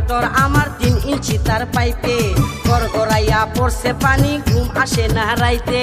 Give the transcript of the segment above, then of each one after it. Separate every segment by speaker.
Speaker 1: Motor আমার তিন ইঞ্চি তার পাইপে। গড়গড়াইয়া পড়ছে পানি, ঘুম আসে না রাইতে।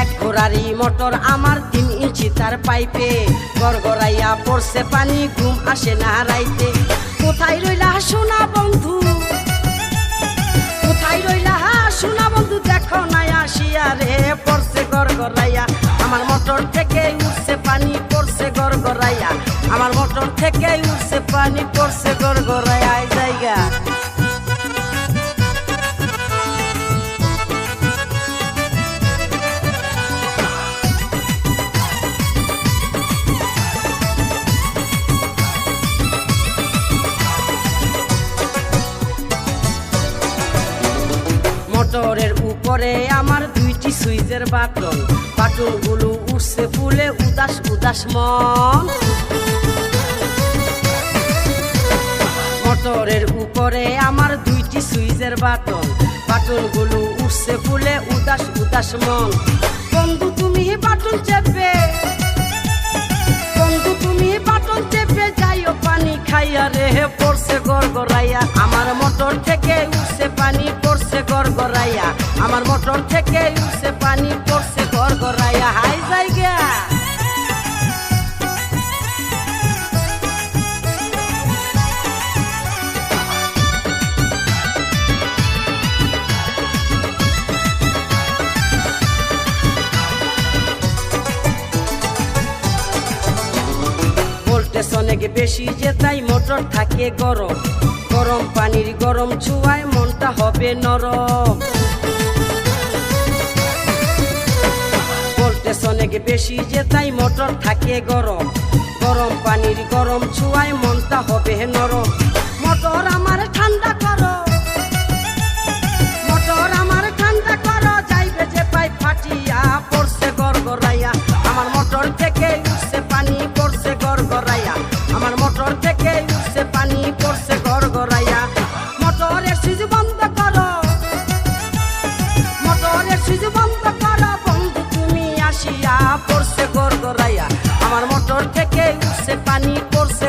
Speaker 1: এক ঘোড়ার মোটর আমার তিন ইঞ্চি তার পাইপে। গড়গড়াইয়া পড়ছে পানি, ঘুম আসে না রাইতে। কোথায় রইলা সোনা বন্ধু? কোথায় রইলা সোনা বন্ধু? দেখো না আসিয়া রে, পড়ছে গড়গড়াইয়া। আমার মোটর পানি পড়ছে গড়গড়াইয়া এই জায়গা। মোটরের উপরে আমার দুইটি সুইচের বাটন। বাটনগুলো উঠছে ফুলে উদাস উদাস মন। মোটরের উপরে আমার দুইটি সুইচের বাটন। বাটনগুলো উঠছে ফুলে উদাস উদাস মন। বন্ধু, তুমি বাটন চেপে। বন্ধু, তুমি বাটন চেপে যাইও পানি খাইয়া রে পড়ছে গড়গড়াইয়া। আমার মোটর থেকে উঠছে পানি, পড়ছে গড়গড়াইয়া। আমার মোটর থেকে উঠছে পানি, পড়ছে গড়গড়াইয়া। হাই জায়গা। অনেক বেশি যে তাই মোটর থাকে গরম। গরম পানির গরম ছুয়ায় মনটা হবে নরম। ভোল্টেজ অনেক বেশি যে তাই মোটর থাকে গরম। গরম পানির গরম ছুয়ায় মনটা হবে নরম।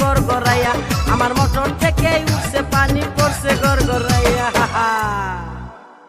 Speaker 1: গড় গড়াইয়া আমার মটর থেকে